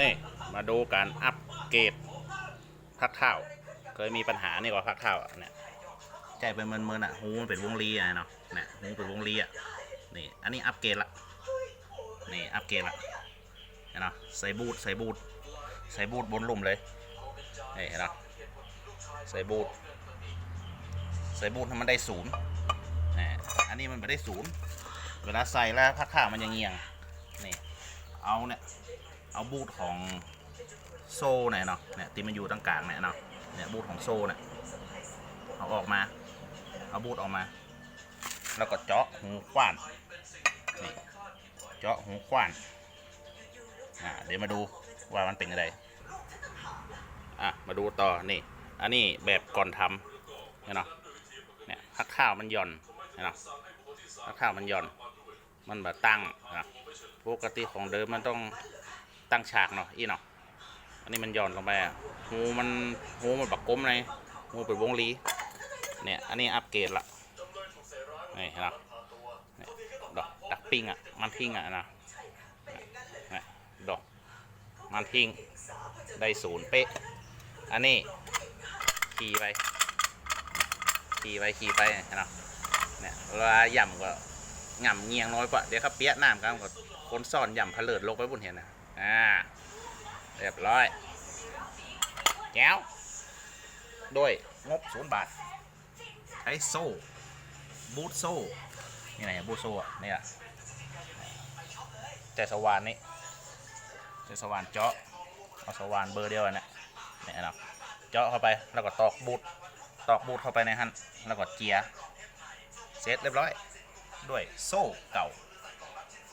นี่มาดูการอัปเกรดพักเท้าเคยมีปัญหานี่ก็พักเท้าอะเนี่ยใจเป็นเมินๆอะหูมันเป็นวงรีอะเนาะเนี่ยหูเป็นวงรีอะนี่อันนี้อัปเกรดละนี่อัปเกรดละเห็นเนาะใส่บูทใส่บูทใส่บูทบนลุ่มเลยนี่เห็นเนาะใส่บูทใส่บูทให้มันได้ศูนย์นี่อันนี้มันไม่ได้ศูนย์เวลาใส่แล้วพักเท้ามันจะเงียงนี่เอาเนี่ย เอาบูทของโซ่เนี่ยเนาะเนี่ยที่มันอยู่ตรงกลางเนี่ยเนาะเนี่ยบูทของโซ่เนี่ยเอาออกมาเอาบูทออกมา แล้วก็เจาะหูขว้านนี่เจาะหูขว้านอ่าเดี๋ยวมาดูว่ามันเป็นยังไงอะมาดูต่อนี่อันนี้แบบก่อนทำเนี่ยเนาะเนี่ยพักข้าวมันหย่อนเนี่ยเนาะพักข้าวมันหย่อนมันแบบตั้งนะปกติของเดิมมันต้อง ตั้งฉากเนาะอีเนาะอันนี้มันหย่อนลงไปอะหูมันหูมันปักก้มเลยหูเป็นวงลีเนี่ยอันนี้อัปเกรดละนี่เห็นปะเนี่ยดอกดักปิ้งอะมันพิงอะนะนี่ดอกมันพิงได้ศูนย์เป๊ะ อันนี้ขี่ไปขี่ไปขี่ไปเห็นปะเนี่ยเวลาย่ำก็ง่ำเงียงน้อยกว่าเดี๋ยวเขาเปี้ยน้ำกันก็คนซ่อนย่ำผลิดลงไปบนเห็นนะ อ่า เรียบร้อยแก้วด้วยงบศูนย์บาท ใช้โซ่ บูทโซ่ นี่ไหนบูทโซ่อะนี่อะแต่สว่านนี่แต่สว่านเจาะ เอาสว่านเบอร์เดียวอะเนี่ยเนี่ยนะเจาะเข้าไป แล้วก็ตอกบูทตอกบูทเข้าไปในหันแล้วก็เจียเสร็จเรียบร้อย ด้วยโซ่เก่า